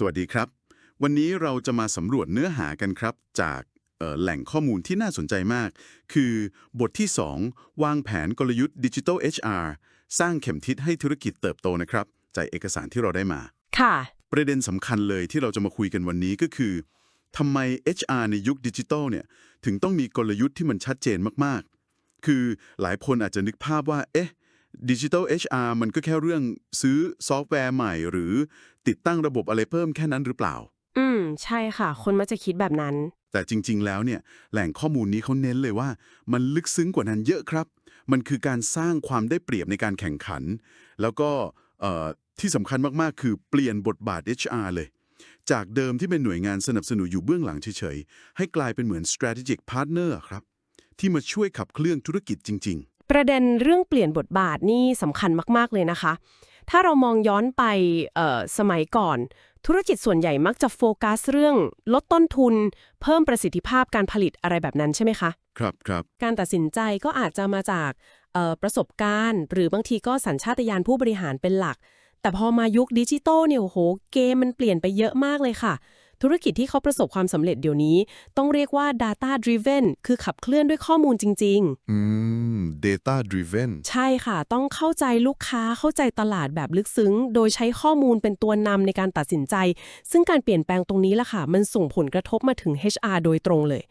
สวัสดีครับ วันนี้เราจะมาสำรวจเนื้อหากันครับ จากเอ่อแหล่งข้อมูลที่น่าสนใจมาก คือบทที่ 2 วางแผนกลยุทธ์ Digital HR สร้างเข็มทิศให้ธุรกิจเติบโตนะครับ จากเอกสารที่เราได้มา ค่ะ ประเด็นสำคัญเลยที่เราจะมาคุยกันวันนี้ก็คือทำไม HR ในยุคดิจิทัลเนี่ยถึงต้องมีกลยุทธ์ที่มันชัดเจนมากๆ คือหลายคนอาจจะนึกภาพว่า เอ๊ะดิจิทัล HR มันก็แค่เรื่องซื้อซอฟต์แวร์ใหม่ หรือ ติดตั้งระบบอะไรเพิ่มแค่นั้นหรือเปล่า อืม ใช่ค่ะ คนมักจะคิดแบบนั้น แต่จริง ๆ แล้วเนี่ยแหล่งข้อมูลนี้เขาเน้นเลยว่า มันลึกซึ้งกว่านั้นเยอะครับ มันคือการสร้างความได้เปรียบในการแข่งขัน แล้วก็เอ่อที่สำคัญมากๆ คือเปลี่ยนบทบาท HR เลย จากเดิมที่เป็นหน่วยงานสนับสนุนอยู่เบื้องหลังเฉยๆ ให้กลายเป็นเหมือน strategic partner ครับ ที่มาช่วยขับเคลื่อนธุรกิจจริงประเด็นเรื่องเปลี่ยนบทบาทนี่สำคัญมาก ๆ เลยนะคะ ถ้าเรามองย้อนไปเอ่อสมัยก่อน ธุรกิจส่วนใหญ่มักจะโฟกัสเรื่อง ลดต้นทุน เพิ่มประสิทธิภาพการผลิตอะไรแบบนั้นใช่ไหมคะๆครับครับการตัดสินใจก็อาจจะมาจากเอ่อประสบการณ์ หรือบางทีก็สัญชาตญาณผู้บริหารเป็นหลัก แต่พอมายุคดิจิตอลเนี่ยโอ้โหเกมมันเปลี่ยนไปเยอะมากเลยค่ะ ธุรกิจที่เขาประสบความสำเร็จเดี๋ยวนี้ ต้องเรียกว่า data driven คือขับเคลื่อนด้วยข้อมูลจริง ๆ อืม data driven ใช่ค่ะ ต้องเข้าใจลูกค้าเข้าใจตลาดแบบลึกซึ้ง โดยใช้ข้อมูลเป็นตัวนำในการตัดสินใจ ซึ่งการเปลี่ยนแปลงตรงนี้ล่ะค่ะ มันส่งผลกระทบมาถึง HR โดยตรงเลย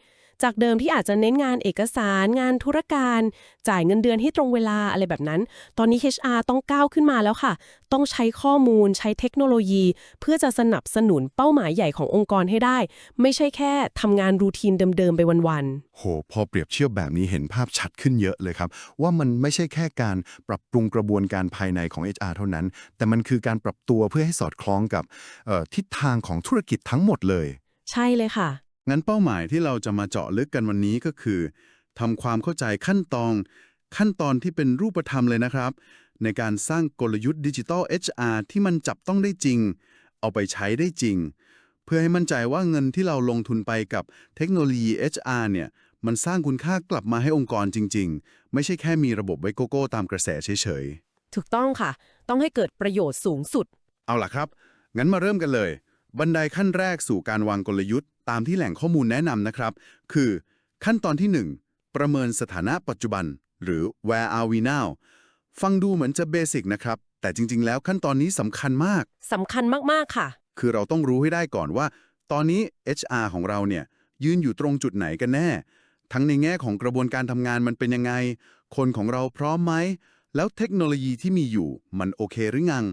จากเดิมที่อาจจะเน้นงานเอกสารงานธุรการ จ่ายเงินเดือนให้ตรงเวลาอะไรแบบนั้น ตอนนี้ HR ต้องก้าวขึ้นมาแล้วค่ะ ต้องใช้ข้อมูลใช้เทคโนโลยี เพื่อจะสนับสนุนเป้าหมายใหญ่ขององค์กรให้ได้ ไม่ใช่แค่ทำงานรูทีนเดิมๆไปวันๆโหพอเปรียบเทียบแบบนี้เห็นภาพชัดขึ้นเยอะเลยครับ ว่ามันไม่ใช่แค่การปรับปรุงกระบวนการภายในของ HR เท่านั้น แต่มันคือการปรับตัวเพื่อให้สอดคล้องกับเอ่อทิศทางของธุรกิจทั้งหมดเลย ใช่เลยค่ะ งั้นเป้าหมายที่เราจะมาเจาะลึกกันวันนี้ก็คือทำความเข้าใจขั้นตอน ขั้นตอนที่เป็นรูปธรรมเลยนะครับ ในการสร้างกลยุทธ์ดิจิทัล HR ที่มันจับต้องได้จริง เอาไปใช้ได้จริง เพื่อให้มั่นใจว่าเงินที่เราลงทุนไปกับเทคโนโลยี HR เนี่ยมันสร้างคุณค่ากลับมาให้องค์กรจริง ๆ ไม่ใช่แค่มีระบบไว้โกโก้ตามกระแสเฉยๆ ถูกต้องค่ะ ต้องให้เกิดประโยชน์สูงสุด เอาล่ะครับ งั้นมาเริ่มกันเลย บันไดขั้นแรกสู่การวางกลยุทธ์ ตามที่แหล่งข้อมูลแนะนำนะครับ คือ ขั้นตอนที่ 1 ประเมินสถานะปัจจุบัน หรือ where are we now ฟังดูเหมือนจะเบสิกนะครับ แต่จริง ๆ แล้วขั้นตอนนี้สำคัญมาก สำคัญมาก ๆ ค่ะ คือเราต้องรู้ให้ได้ก่อนว่า ตอนนี้ HR ของเราเนี่ยยืนอยู่ตรงจุดไหนกันแน่ ทั้งในแง่ของกระบวนการทำงานมันเป็นยังไง คนของเราพร้อมไหม แล้วเทคโนโลยีที่มีอยู่มันโอเคหรือยัง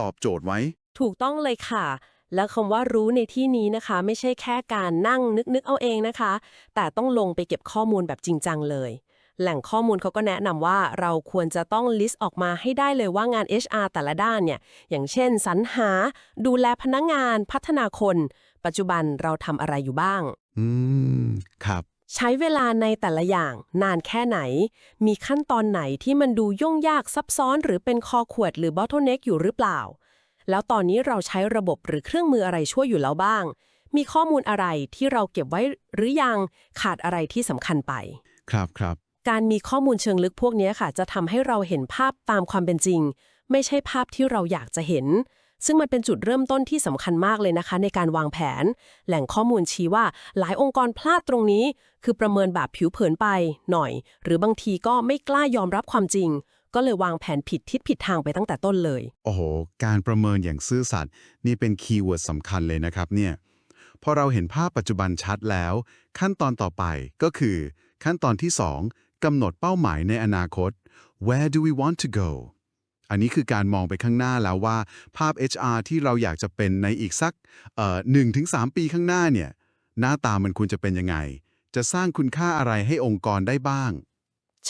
ตอบโจทย์ไว้ ถูกต้องเลยค่ะ และคำว่ารู้ในที่นี้นะคะ ไม่ใช่แค่การนั่งนึกๆเอาเองนะคะ แต่ต้องลงไปเก็บข้อมูลแบบจริงจังเลย แหล่งข้อมูลเขาก็แนะนำว่าเราควรจะต้องลิสต์ออกมาให้ได้เลยว่างาน HR แต่ละด้านเนี่ย อย่างเช่นสรรหา ดูแลพนักงาน พัฒนาคน ปัจจุบันเราทำอะไรอยู่บ้าง อืม ครับ ใช้เวลาในแต่ละอย่าง นานแค่ไหน มีขั้นตอนไหนที่มันดูยุ่งยากซับซ้อน หรือเป็นคอขวดหรือ bottleneck อยู่หรือเปล่า แล้วตอนนี้เราใช้ระบบหรือเครื่องมืออะไรช่วยอยู่แล้วบ้าง มีข้อมูลอะไรที่เราเก็บไว้หรือยังขาดอะไรที่สำคัญไป ครับครับ การมีข้อมูลเชิงลึกพวกนี้ค่ะ จะทำให้เราเห็นภาพตามความเป็นจริง ไม่ใช่ภาพที่เราอยากจะเห็น ซึ่งมันเป็นจุดเริ่มต้นที่สำคัญมากเลยนะคะ ในการวางแผน แหล่งข้อมูลชี้ว่าหลายองค์กรพลาดตรงนี้ คือประเมินแบบผิวเผินไปหน่อย หรือบางทีก็ไม่กล้ายอมรับความจริง ก็เลยวางแผนผิดทิศผิดทางไปตั้งแต่ต้นเลย โอ้โห การประเมินอย่างซื่อสัตย์นี่เป็นคีย์เวิร์ดสำคัญเลยนะครับเนี่ยพอเราเห็นภาพปัจจุบันชัดแล้ว ขั้นตอนต่อไปก็คือ ขั้นตอนที่ 2กำหนดเป้าหมายในอนาคต where do we want to go อันนี้คือการมองไปข้างหน้าแล้วว่า ภาพ HR ที่เราอยากจะเป็นในอีกสักเอ่อหนึ่งถึงสามปีข้างหน้าเนี่ย หน้าตามันควรจะเป็นยังไง จะสร้างคุณค่าอะไรให้องค์กรได้บ้าง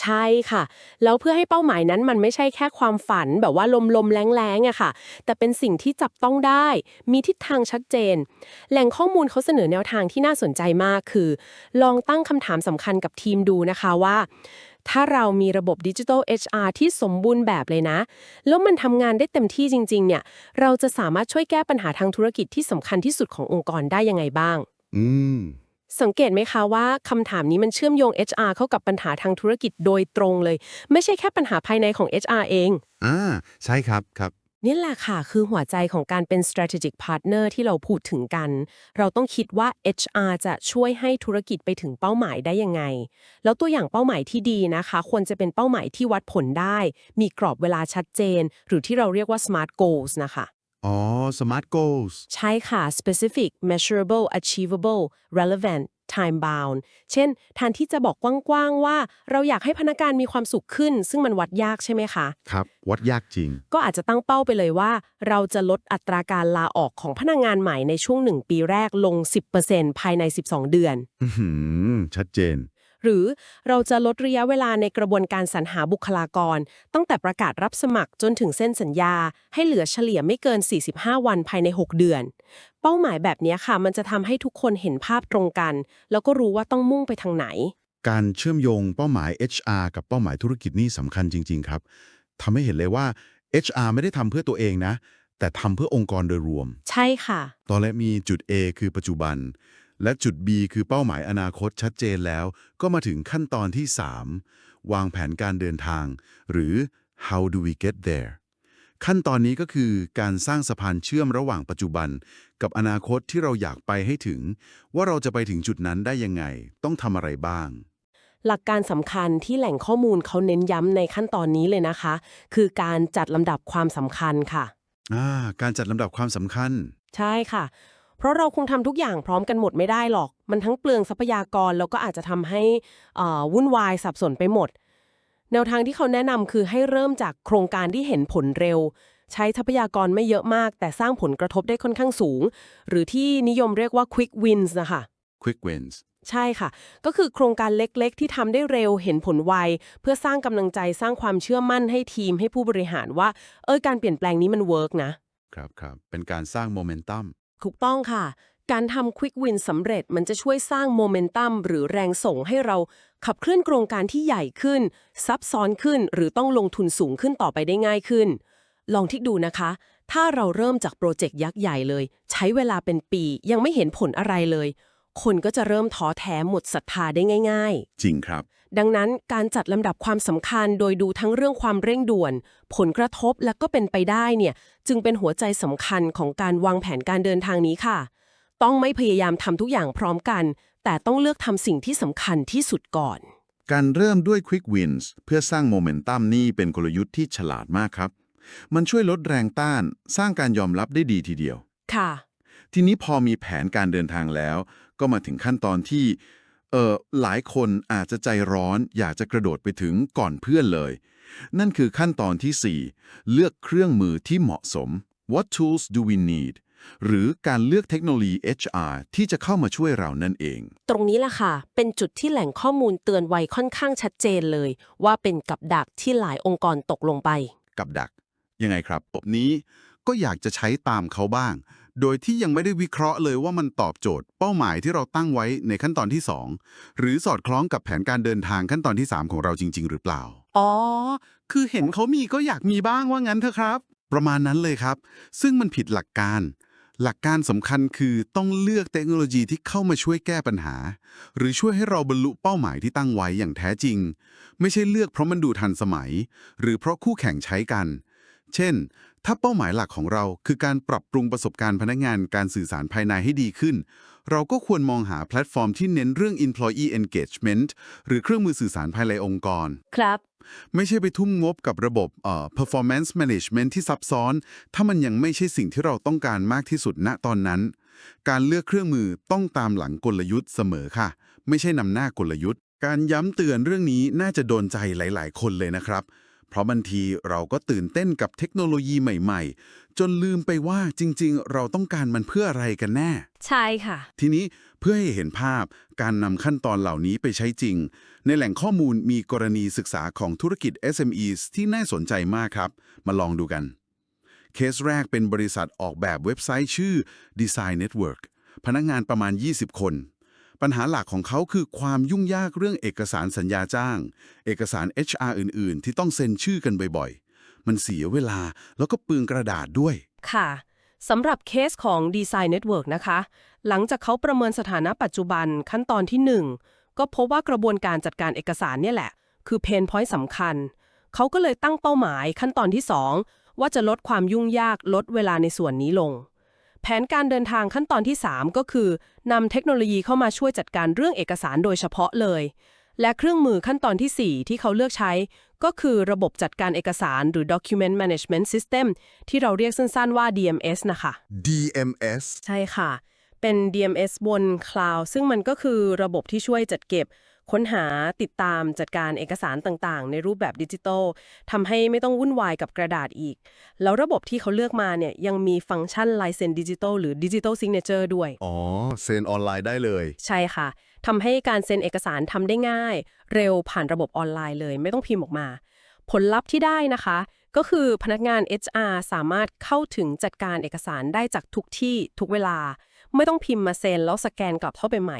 ใช่ค่ะ แล้วเพื่อให้เป้าหมายนั้นมันไม่ใช่แค่ความฝันแบบว่าลมๆแรงๆอะค่ะ แต่เป็นสิ่งที่จับต้องได้ มีทิศทางชัดเจน แหล่งข้อมูลเขาเสนอแนวทางที่น่าสนใจมากคือ ลองตั้งคำถามสำคัญกับทีมดูนะคะว่า ถ้าเรามีระบบดิจิทัล HR ที่สมบูรณ์แบบเลยนะ แล้วมันทำงานได้เต็มที่จริง ๆ เนี่ย เราจะสามารถช่วยแก้ปัญหาทางธุรกิจที่สำคัญที่สุดขององค์กรได้ยังไงบ้าง อืม สังเกตไหมคะว่าคำถามนี้มันเชื่อมโยง HR เข้ากับปัญหาทางธุรกิจโดยตรงเลย ไม่ใช่แค่ปัญหาภายในของ HR เอง อ่า ใช่ครับครับ นี่แหละค่ะ คือหัวใจของการเป็น strategic partner ที่เราพูดถึงกัน เราต้องคิดว่า HR จะช่วยให้ธุรกิจไปถึงเป้าหมายได้ยังไง แล้วตัวอย่างเป้าหมายที่ดีนะคะ ควรจะเป็นเป้าหมายที่วัดผลได้ มีกรอบเวลาชัดเจน หรือที่เราเรียกว่า smart goals นะคะ อ๋อ smart goals ใช่ค่ะ specific measurable achievable relevant time bound เช่นแทนที่จะบอกกว้างๆว่า เราอยากให้พนักงานมีความสุขขึ้น ซึ่งมันวัดยากใช่ไหมคะ ครับ วัดยากจริง ก็อาจจะตั้งเป้าไปเลยว่า เราจะลดอัตราการลาออกของพนักงานใหม่ในช่วง 1 ปีแรกลง 10%ภายใน 12 เดือน อื้อหือชัดเจน หรือเราจะลดระยะเวลาในกระบวนการสรรหาบุคลากร ตั้งแต่ประกาศรับสมัครจนถึงเส้นสัญญา ให้เหลือเฉลี่ยไม่เกิน 45 วันภายใน 6 เดือน เป้าหมายแบบนี้ค่ะ มันจะทำให้ทุกคนเห็นภาพตรงกัน แล้วก็รู้ว่าต้องมุ่งไปทางไหน การเชื่อมโยงเป้าหมาย HR กับเป้าหมายธุรกิจนี่สำคัญจริง ๆ ครับทำให้เห็นเลยว่า HR ไม่ได้ทำเพื่อตัวเองนะ แต่ทำเพื่อองค์กรโดยรวม ใช่ค่ะ ตอนแรกมีจุด A คือปัจจุบัน และจุด B คือเป้าหมายอนาคตชัดเจนแล้ว ก็มาถึงขั้นตอนที่ 3 วางแผนการเดินทาง หรือ how do we get there ขั้นตอนนี้ก็คือการสร้างสะพานเชื่อมระหว่างปัจจุบัน กับอนาคตที่เราอยากไปให้ถึง ว่าเราจะไปถึงจุดนั้นได้ยังไง ต้องทำอะไรบ้าง หลักการสำคัญที่แหล่งข้อมูลเขาเน้นย้ำในขั้นตอนนี้เลยนะคะ คือการจัดลำดับความสำคัญค่ะ อ่า การจัดลำดับความสำคัญ ใช่ค่ะ เพราะเราคงทำทุกอย่างพร้อมกันหมดไม่ได้หรอก มันทั้งเปลืองทรัพยากรแล้วก็อาจจะทำให้อ่าวุ่นวายสับสนไปหมด แนวทางที่เขาแนะนำคือให้เริ่มจากโครงการที่เห็นผลเร็ว ใช้ทรัพยากรไม่เยอะมาก แต่สร้างผลกระทบได้ค่อนข้างสูง หรือที่นิยมเรียกว่า quick wins นะคะ quick wins ใช่ค่ะ ก็คือโครงการเล็กๆ ที่ทำได้เร็วเห็นผลไว เพื่อสร้างกำลังใจสร้างความเชื่อมั่นให้ทีมให้ผู้บริหารว่า เออการเปลี่ยนแปลงนี้มันเวิร์กนะครับครับเป็นการสร้างโมเมนตัม ถูกต้องค่ะ การทำควิกวินสำเร็จมันจะช่วยสร้างโมเมนตัมหรือแรงส่งให้เราขับเคลื่อนโครงการที่ใหญ่ขึ้น ซับซ้อนขึ้น หรือต้องลงทุนสูงขึ้นต่อไปได้ง่ายขึ้น ลองทิกดูนะคะ ถ้าเราเริ่มจากโปรเจกต์ยักษ์ใหญ่เลย ใช้เวลาเป็นปียังไม่เห็นผลอะไรเลย คนก็จะเริ่มท้อแท้หมดศรัทธาได้ง่าย ๆ จริงครับ ดังนั้นการจัดลำดับความสำคัญโดยดูทั้งเรื่องความเร่งด่วน ผลกระทบและก็เป็นไปได้เนี่ยจึงเป็นหัวใจสำคัญของการวางแผนการเดินทางนี้ค่ะ ต้องไม่พยายามทำทุกอย่างพร้อมกัน แต่ต้องเลือกทำสิ่งที่สำคัญที่สุดก่อน การเริ่มด้วย Quick Wins เพื่อสร้างโมเมนตัมนี่เป็นกลยุทธ์ที่ฉลาดมากครับ มันช่วยลดแรงต้าน สร้างการยอมรับได้ดีทีเดียว ค่ะ ทีนี้พอมีแผนการเดินทางแล้ว ก็มาถึงขั้นตอนที่เออหลายคนอาจจะใจร้อนอยากจะกระโดดไปถึงก่อนเพื่อนเลย นั่นคือขั้นตอนที่ 4 เลือกเครื่องมือที่เหมาะสม What tools do we need หรือการเลือกเทคโนโลยี HR ที่จะเข้ามาช่วยเรานั่นเอง ตรงนี้แหละค่ะ เป็นจุดที่แหล่งข้อมูลเตือนไว้ค่อนข้างชัดเจนเลย ว่าเป็นกับดักที่หลายองค์กรตกลงไป กับดัก ยังไงครับบนี้ก็อยากจะใช้ตามเขาบ้าง โดยที่ยังไม่ได้วิเคราะห์เลยว่ามันตอบโจทย์ เป้าหมายที่เราตั้งไว้ในขั้นตอนที่ 2 หรือสอดคล้องกับแผนการเดินทางขั้นตอนที่ 3 ของเราจริง ๆ หรือเปล่า อ๋อ คือเห็นเขามีก็อยากมีบ้างว่างั้นเถอะครับ ประมาณนั้นเลยครับ ซึ่งมันผิดหลักการ หลักการสำคัญคือต้องเลือกเทคโนโลยีที่เข้ามาช่วยแก้ปัญหา หรือช่วยให้เราบรรลุเป้าหมายที่ตั้งไว้อย่างแท้จริง ไม่ใช่เลือกเพราะมันดูทันสมัย หรือเพราะคู่แข่งใช้กัน เช่น ถ้าเป้าหมายหลักของเราคือการปรับปรุงประสบการณ์พนักงานการสื่อสารภายในให้ดีขึ้น เราก็ควรมองหาแพลตฟอร์มที่เน้นเรื่อง employee engagement หรือเครื่องมือสื่อสารภายในองค์กร ครับ ไม่ใช่ไปทุ่มงบกับระบบเอ่อ performance management ที่ซับซ้อน ถ้ามันยังไม่ใช่สิ่งที่เราต้องการมากที่สุดณตอนนั้น การเลือกเครื่องมือต้องตามหลังกลยุทธ์เสมอค่ะ ไม่ใช่นำหน้ากลยุทธ์ การย้ำเตือนเรื่องนี้น่าจะโดนใจหลาย ๆ คนเลยนะครับ เพราะบางทีเราก็ตื่นเต้นกับเทคโนโลยีใหม่ ๆ จนลืมไปว่าจริง ๆ เราต้องการมันเพื่ออะไรกันแน่ ใช่ค่ะ ทีนี้เพื่อให้เห็นภาพการนำขั้นตอนเหล่านี้ไปใช้จริง ในแหล่งข้อมูลมีกรณีศึกษาของธุรกิจ SMEs ที่น่าสนใจมากครับ มาลองดูกัน เคสแรกเป็นบริษัทออกแบบเว็บไซต์ชื่อ Design Network พนักงานประมาณ 20 คน ปัญหาหลักของเขาคือความยุ่งยากเรื่องเอกสารสัญญาจ้าง เอกสาร HR อื่น ๆ ที่ต้องเซ็นชื่อกันบ่อยๆ มันเสียเวลาแล้วก็เปลืองกระดาษด้วย ค่ะสำหรับเคสของ Design Network นะคะ หลังจากเขาประเมินสถานะปัจจุบันขั้นตอนที่ 1 ก็พบว่ากระบวนการจัดการเอกสารเนี่ยแหละ คือเพนพอยต์สำคัญ เขาก็เลยตั้งเป้าหมายขั้นตอนที่ว่าจะลดความยุ่งยากลดเวลาในส่วนนี้ลง แผนการเดินทางขั้นตอนที่ 3 ก็คือนำเทคโนโลยีเข้ามาช่วยจัดการเรื่องเอกสารโดยเฉพาะเลย และเครื่องมือขั้นตอนทีสี่ 4 ที่เขาเลือกใช้ ก็คือระบบจัดการเอกสารหรือ Document Management System ที่เราเรียกสั้นๆว่า DMS นะคะ DMS ใช่ค่ะ เป็น DMS บน Cloud ซึ่งมันก็คือระบบที่ช่วยจัดเก็บ ค้นหาติดตามจัดการเอกสารต่างๆ ในรูปแบบดิจิทัลทำให้ไม่ต้องวุ่นวายกับกระดาษอีก แล้วระบบที่เขาเลือกมาเนี่ยยังมีฟังก์ชันลายเซ็นดิจิทัลหรือดิจิทัลซิงเนเจอร์ด้วย อ๋อ เซ็นออนไลน์ได้เลย ใช่ค่ะทำให้การเซ็นเอกสารทำได้ง่าย เร็วผ่านระบบออนไลน์เลย ไม่ต้องพิมพ์ออกมา ผลลัพธ์ที่ได้นะคะ ก็คือพนักงาน HR สามารถเข้าถึงจัดการเอกสารได้จากทุกที่ทุกเวลา ไม่ต้องพิมพ์มาเซ็นแล้วสแกนกลับเข้าไปใหม่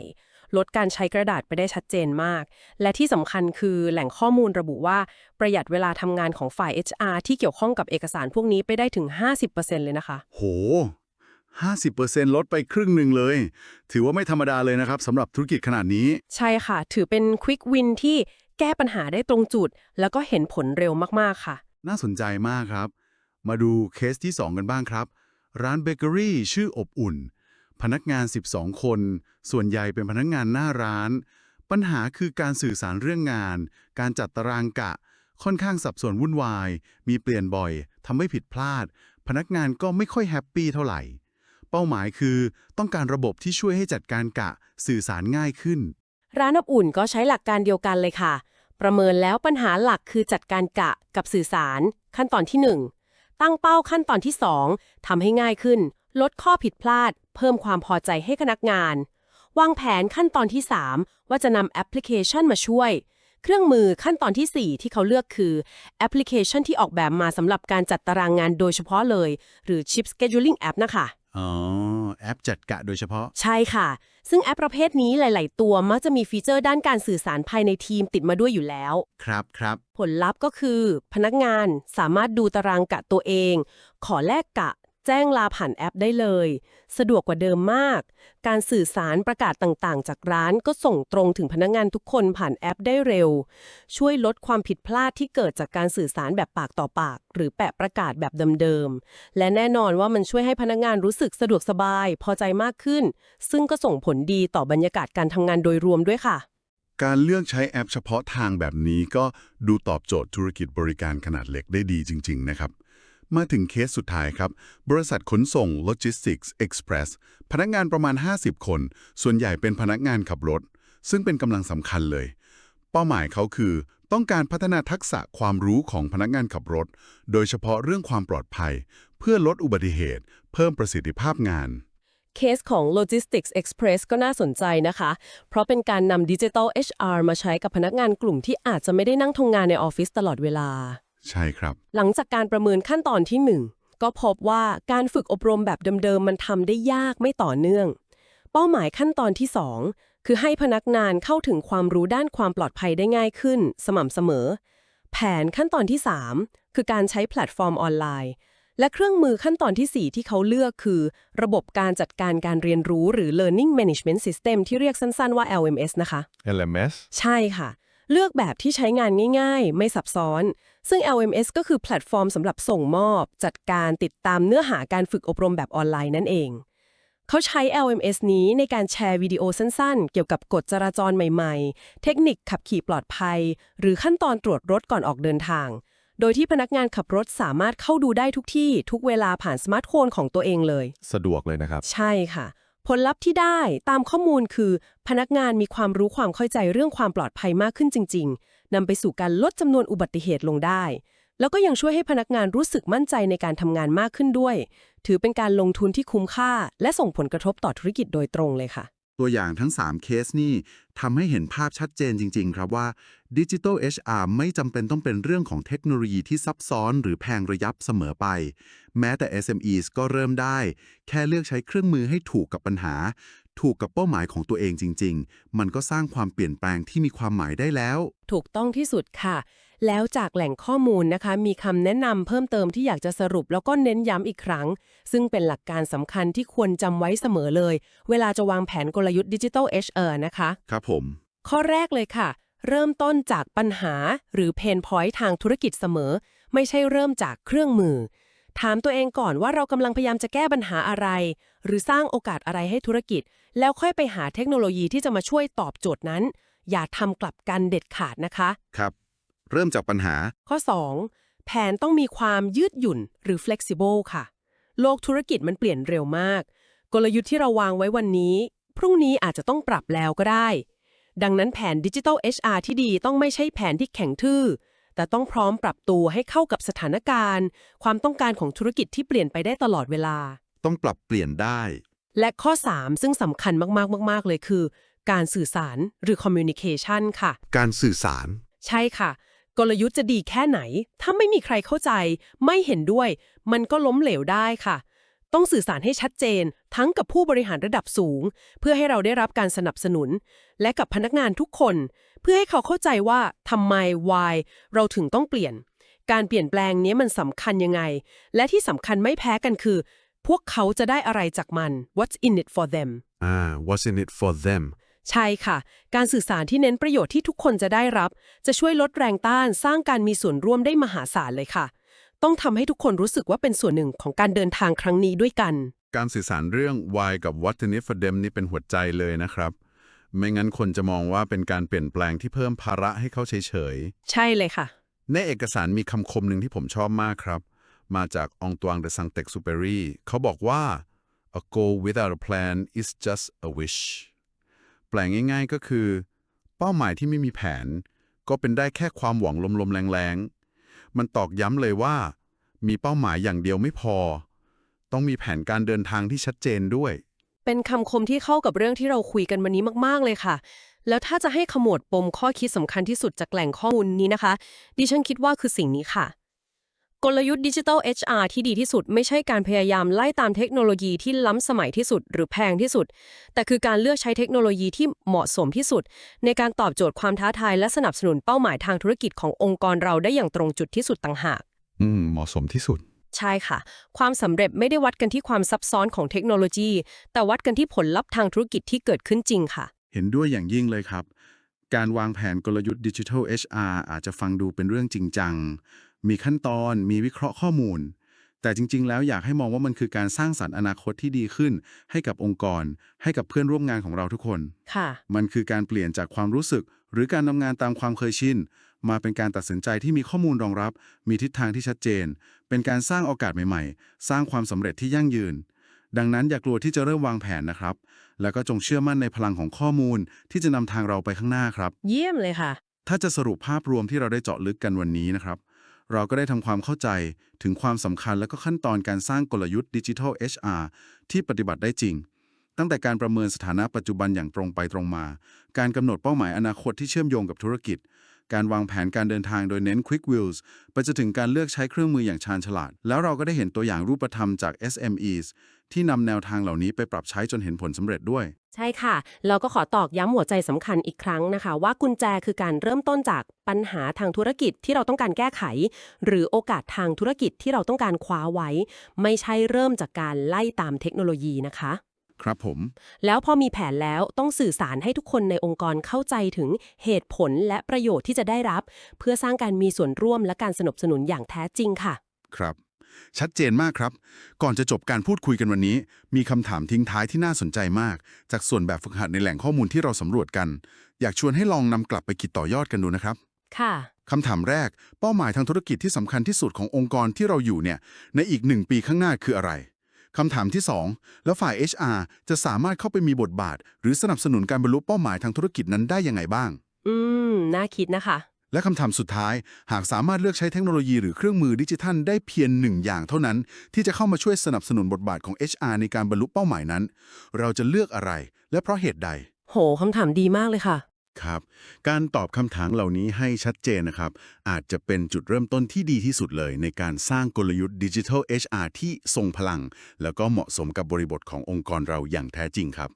ลดการใช้กระดาษไปได้ชัดเจนมาก และที่สำคัญคือแหล่งข้อมูลระบุว่าประหยัดเวลาทำงานของฝ่าย HR ที่เกี่ยวข้องกับเอกสารพวกนี้ไปได้ถึง 50%เลยนะคะ โห 50%ลดไปครึ่งหนึ่งเลย ถือว่าไม่ธรรมดาเลยนะครับสำหรับธุรกิจขนาดนี้ ใช่ค่ะ ถือเป็นควิกวินที่แก้ปัญหาได้ตรงจุด แล้วก็เห็นผลเร็วมากๆค่ะ น่าสนใจมากครับ มาดูเคสที่ 2 กันบ้างครับ ร้านเบเกอรี่ชื่ออบอุ่น พนักงาน 12 คน ส่วนใหญ่เป็นพนักงานหน้าร้าน ปัญหาคือการสื่อสารเรื่องงาน การจัดตารางกะ ค่อนข้างสับสนวุ่นวาย มีเปลี่ยนบ่อยทำให้ผิดพลาด พนักงานก็ไม่ค่อยแฮปปี้เท่าไหร่ เป้าหมายคือต้องการระบบที่ช่วยให้จัดการกะสื่อสารง่ายขึ้น ร้านอบอุ่นก็ใช้หลักการเดียวกันเลยค่ะ ประเมินแล้วปัญหาหลักคือจัดการกะกับสื่อสาร ขั้นตอนที่ 1 ตั้งเป้าขั้นตอนที่ 2ทำให้ง่ายขึ้น ลดข้อผิดพลาด เพิ่มความพอใจให้พนักงาน วางแผนขั้นตอนที่ 3 ว่าจะนำแอปพลิเคชันมาช่วย เครื่องมือขั้นตอนทีสี่ 4 ที่เขาเลือกคือแอปพลิเคชันที่ออกแบบมาสำหรับการจัดตารางงานโดยเฉพาะเลย หรือ Chip Scheduling App นะคะอ๋อ แอปจัดกะโดยเฉพาะ ใช่ค่ะ ซึ่งแอปประเภทนี้หลาย ๆ ตัวมักจะมีฟีเจอร์ด้านการสื่อสารภายในทีมติดมาด้วยอยู่แล้ว ครับครับ ผลลัพธ์ก็คือ พนักงานสามารถดูตารางกะตัวเอง ขอแลกกะ แจ้งลาผ่านแอปได้เลย สะดวกกว่าเดิมมาก การสื่อสารประกาศต่างๆ จากร้านก็ส่งตรงถึงพนักงานทุกคนผ่านแอปได้เร็ว ช่วยลดความผิดพลาดที่เกิดจากการสื่อสารแบบปากต่อปาก หรือแปะประกาศแบบเดิมๆ และแน่นอนว่ามันช่วยให้พนักงานรู้สึกสะดวกสบาย พอใจมากขึ้น ซึ่งก็ส่งผลดีต่อบรรยากาศการทำงานโดยรวมด้วยค่ะ การเลือกใช้แอปเฉพาะทางแบบนี้ก็ดูตอบโจทย์ธุรกิจบริการขนาดเล็กได้ดีจริง ๆ นะครับ มาถึงเคสสุดท้ายครับ บริษัทขนส่ง Logistics Express พนักงานประมาณ 50 คน ส่วนใหญ่เป็นพนักงานขับรถ ซึ่งเป็นกำลังสำคัญเลย เป้าหมายเขาคือ ต้องการพัฒนาทักษะความรู้ของพนักงานขับรถ โดยเฉพาะเรื่องความปลอดภัย เพื่อลดอุบัติเหตุ เพิ่มประสิทธิภาพงานเคสของ Logistics Express ก็น่าสนใจนะคะ เพราะเป็นการนำ Digital HR มาใช้กับพนักงานกลุ่มที่อาจจะไม่ได้นั่งทำงานในออฟฟิศตลอดเวลา ใช่ครับ หลังจากการประเมินขั้นตอนที่ 1 ก็พบว่าการฝึกอบรมแบบเดิมๆ มันทำได้ยากไม่ต่อเนื่อง เป้าหมายขั้นตอนที่ 2 คือให้พนักงานเข้าถึงความรู้ด้านความปลอดภัยได้ง่ายขึ้น สม่ำเสมอ แผนขั้นตอนที่ 3 คือการใช้แพลตฟอร์มออนไลน์ และเครื่องมือขั้นตอนทีสี่4 ที่เขาเลือกคือ ระบบการจัดการการเรียนรู้หรือ Learning Management System ที่เรียกสั้นๆว่า LMS นะคะ LMS ใช่ค่ะ เลือกแบบที่ใช้งานง่าย ๆ ไม่ซับซ้อน ซึ่ง LMS ก็คือแพลตฟอร์มสำหรับส่งมอบ จัดการติดตามเนื้อหาการฝึกอบรมแบบออนไลน์นั่นเอง เขาใช้ LMS นี้ในการแชร์วิดีโอสั้นๆ เกี่ยวกับกฎจราจรใหม่ๆ เทคนิคขับขี่ปลอดภัย หรือขั้นตอนตรวจรถก่อนออกเดินทาง โดยที่พนักงานขับรถสามารถเข้าดูได้ทุกที่ทุกเวลาผ่านสมาร์ทโฟนของตัวเองเลย สะดวกเลยนะครับ ใช่ค่ะ ผลลัพธ์ที่ได้ตามข้อมูลคือ พนักงานมีความรู้ความเข้าใจเรื่องความปลอดภัยมากขึ้นจริง ๆนำไปสู่การลดจำนวนอุบัติเหตุลงได้ แล้วก็ยังช่วยให้พนักงานรู้สึกมั่นใจในการทำงานมากขึ้นด้วย ถือเป็นการลงทุนที่คุ้มค่า และส่งผลกระทบต่อธุรกิจโดยตรงเลยค่ะ ตัวอย่างทั้ง 3 เคสนี่ทำให้เห็นภาพชัดเจนจริง ๆ ครับว่า Digital HR ไม่จำเป็นต้องเป็นเรื่องของเทคโนโลยีที่ซับซ้อนหรือแพงระยับเสมอไป แม้แต่ SMEs ก็เริ่มได้ แค่เลือกใช้เครื่องมือให้ถูกกับปัญหา ถูกกับเป้าหมายของตัวเองจริง ๆ มันก็สร้างความเปลี่ยนแปลงที่มีความหมายได้แล้ว ถูกต้องที่สุดค่ะ แล้วจากแหล่งข้อมูลนะคะ มีคำแนะนำเพิ่มเติมที่อยากจะสรุปแล้วก็เน้นย้ำอีกครั้ง ซึ่งเป็นหลักการสำคัญที่ควรจำไว้เสมอเลย เวลาจะวางแผนกลยุทธ์ Digital HR นะคะ ครับผม ข้อแรกเลยค่ะ เริ่มต้นจากปัญหาหรือเพนพอยต์ทางธุรกิจเสมอ ไม่ใช่เริ่มจากเครื่องมือ ถามตัวเองก่อนว่าเรากำลังพยายามจะแก้ปัญหาอะไร หรือสร้างโอกาสอะไรให้ธุรกิจ แล้วค่อยไปหาเทคโนโลยีที่จะมาช่วยตอบโจทย์นั้น อย่าทำกลับกันเด็ดขาดนะคะ ครับ เริ่มจากปัญหา ข้อ 2 แผนต้องมีความยืดหยุ่นหรือ flexible ค่ะ โลกธุรกิจมันเปลี่ยนเร็วมาก กลยุทธ์ที่เราวางไว้วันนี้ พรุ่งนี้อาจจะต้องปรับแล้วก็ได้ ดังนั้นแผน Digital HR ที่ดีต้องไม่ใช่แผนที่แข็งทื่อ แต่ต้องพร้อมปรับตัวให้เข้ากับสถานการณ์ ความต้องการของธุรกิจที่เปลี่ยนไปได้ตลอดเวลา ต้องปรับเปลี่ยนได้ และข้อ 3 ซึ่งสำคัญมากๆมากๆเลยคือ การสื่อสารหรือ communication ค่ะ การสื่อสาร ใช่ค่ะ กลยุทธ์จะดีแค่ไหน ถ้าไม่มีใครเข้าใจ ไม่เห็นด้วย มันก็ล้มเหลวได้ค่ะ ต้องสื่อสารให้ชัดเจน ทั้งกับผู้บริหารระดับสูง เพื่อให้เราได้รับการสนับสนุน และกับพนักงานทุกคน เพื่อให้เขาเข้าใจว่าทำไม why เราถึงต้องเปลี่ยน การเปลี่ยนแปลงนี้มันสำคัญยังไง และที่สำคัญไม่แพ้กันคือ พวกเขาจะได้อะไรจากมัน what's in it for them อ่า what's in it for them ใช่ค่ะ การสื่อสารที่เน้นประโยชน์ที่ทุกคนจะได้รับ จะช่วยลดแรงต้านสร้างการมีส่วนร่วมได้มหาศาลเลยค่ะ ต้องทำให้ทุกคนรู้สึกว่าเป็นส่วนหนึ่งของการเดินทางครั้งนี้ด้วยกัน การสื่อสารเรื่อง why กับ what in it for them นี่เป็นหัวใจเลยนะครับ ไม่งั้นคนจะมองว่าเป็นการเปลี่ยนแปลงที่เพิ่มภาระให้เขาเฉยใช่เลยค่ะๆในเอกสารมีคำคมหนึ่งที่ผมชอบมากครับ มาจากองตวงเดซังเต็กซูเปอรีเขาบอกว่า a goal without a plan is just a wish แปลงง่ายๆก็คือ เป้าหมายที่ไม่มีแผน ก็เป็นได้แค่ความหวังลมๆแรงๆ มันตอกย้ำเลยว่า มีเป้าหมายอย่างเดียวไม่พอ ต้องมีแผนการเดินทางที่ชัดเจนด้วย เป็นคำคมที่เข้ากับเรื่องที่เราคุยกันวันนี้มากๆเลยค่ะ แล้วถ้าจะให้ขมวดปมข้อคิดสำคัญที่สุดจากแหล่งข้อมูลนี้นะคะ ดิฉันคิดว่าคือสิ่งนี้ค่ะ กลยุทธ์ Digital HR ที่ดีที่สุดไม่ใช่การพยายามไล่ตามเทคโนโลยีที่ล้ำสมัยที่สุด หรือแพงที่สุด แต่คือการเลือกใช้เทคโนโลยีที่เหมาะสมที่สุด ในการตอบโจทย์ความท้าทายและสนับสนุนเป้าหมายทางธุรกิจขององค์กรเราได้อย่างตรงจุดที่สุดต่างหาก อืม เหมาะสมที่สุด ใช่ค่ะ ความสำเร็จไม่ได้วัดกันที่ความซับซ้อนของเทคโนโลยี แต่วัดกันที่ผลลัพธ์ทางธุรกิจที่เกิดขึ้นจริงค่ะ เห็นด้วยอย่างยิ่งเลยครับ การวางแผนกลยุทธ์ Digital HR อาจจะฟังดูเป็นเรื่องจริงจัง มีขั้นตอน มีวิเคราะห์ข้อมูล แต่จริง ๆ แล้วอยากให้มองว่ามันคือการสร้างสรรค์อนาคตที่ดีขึ้น ให้กับองค์กร ให้กับเพื่อนร่วมงานของเราทุกคน ค่ะ มันคือการเปลี่ยนจากความรู้สึก หรือการทำงานตามความเคยชิน มาเป็นการตัดสินใจที่มีข้อมูลรองรับ มีทิศทางที่ชัดเจน เป็นการสร้างโอกาสใหม่ๆ สร้างความสำเร็จที่ยั่งยืน ดังนั้นอย่ากลัวที่จะเริ่มวางแผนนะครับ แล้วก็จงเชื่อมั่นในพลังของข้อมูล ที่จะนำทางเราไปข้างหน้าครับ เยี่ยมเลยค่ะ ถ้าจะสรุปภาพรวมที่เราได้เจาะลึกกันวันนี้นะครับ เราก็ได้ทำความเข้าใจถึงความสำคัญและก็ขั้นตอนการสร้างกลยุทธ์ดิจิทัล HR ที่ปฏิบัติได้จริง ตั้งแต่การประเมินสถานะปัจจุบันอย่างตรงไปตรงมา การกำหนดเป้าหมายอนาคตที่เชื่อมโยงกับธุรกิจ การวางแผนการเดินทางโดยเน้น Quick Wheels ไปจนถึงการเลือกใช้เครื่องมืออย่างชาญฉลาด แล้วเราก็ได้เห็นตัวอย่างรูปธรรมจาก SMEs ที่นำแนวทางเหล่านี้ไปปรับใช้จนเห็นผลสำเร็จด้วย ใช่ค่ะ เราก็ขอตอกย้ำหัวใจสำคัญอีกครั้งนะคะ ว่ากุญแจคือการเริ่มต้นจากปัญหาทางธุรกิจที่เราต้องการแก้ไข หรือโอกาสทางธุรกิจที่เราต้องการคว้าไว้ ไม่ใช่เริ่มจากการไล่ตามเทคโนโลยีนะคะ ครับผม แล้วพอมีแผนแล้วต้องสื่อสารให้ทุกคนในองค์กรเข้าใจถึงเหตุผลและประโยชน์ที่จะได้รับ เพื่อสร้างการมีส่วนร่วมและการสนับสนุนอย่างแท้จริงค่ะ ครับ ชัดเจนมากครับ ก่อนจะจบการพูดคุยกันวันนี้ มีคำถามทิ้งท้ายที่น่าสนใจมาก จากส่วนแบบฝึกหัดในแหล่งข้อมูลที่เราสำรวจกัน อยากชวนให้ลองนำกลับไปคิดต่อยอดกันดูนะครับ ค่ะคำถามแรก เป้าหมายทางธุรกิจที่สำคัญที่สุดขององค์กรที่เราอยู่เนี่ย ในอีกหนึ่งปีข้างหน้าคืออะไรคำถามที่ 2 แล้วฝ่าย HR จะสามารถเข้าไปมีบทบาท หรือสนับสนุนการบรรลุเป้าหมายทางธุรกิจนั้นได้ยังไงบ้าง อืม น่าคิดนะคะ และคำถามสุดท้าย หากสามารถเลือกใช้เทคโนโลยีหรือเครื่องมือดิจิทัลได้เพียงหนึ่งอย่างเท่านั้น ที่จะเข้ามาช่วยสนับสนุนบทบาทของ HR ในการบรรลุเป้าหมายนั้น เราจะเลือกอะไร และเพราะเหตุใด โหคำถามดีมากเลยค่ะ ครับ การตอบคำถามเหล่านี้ให้ชัดเจนนะครับ อาจจะเป็นจุดเริ่มต้นที่ดีที่สุดเลย ในการสร้างกลยุทธ์ Digital HR ที่ทรงพลัง แล้วก็เหมาะสมกับบริบทขององค์กรเราอย่างแท้จริงครับ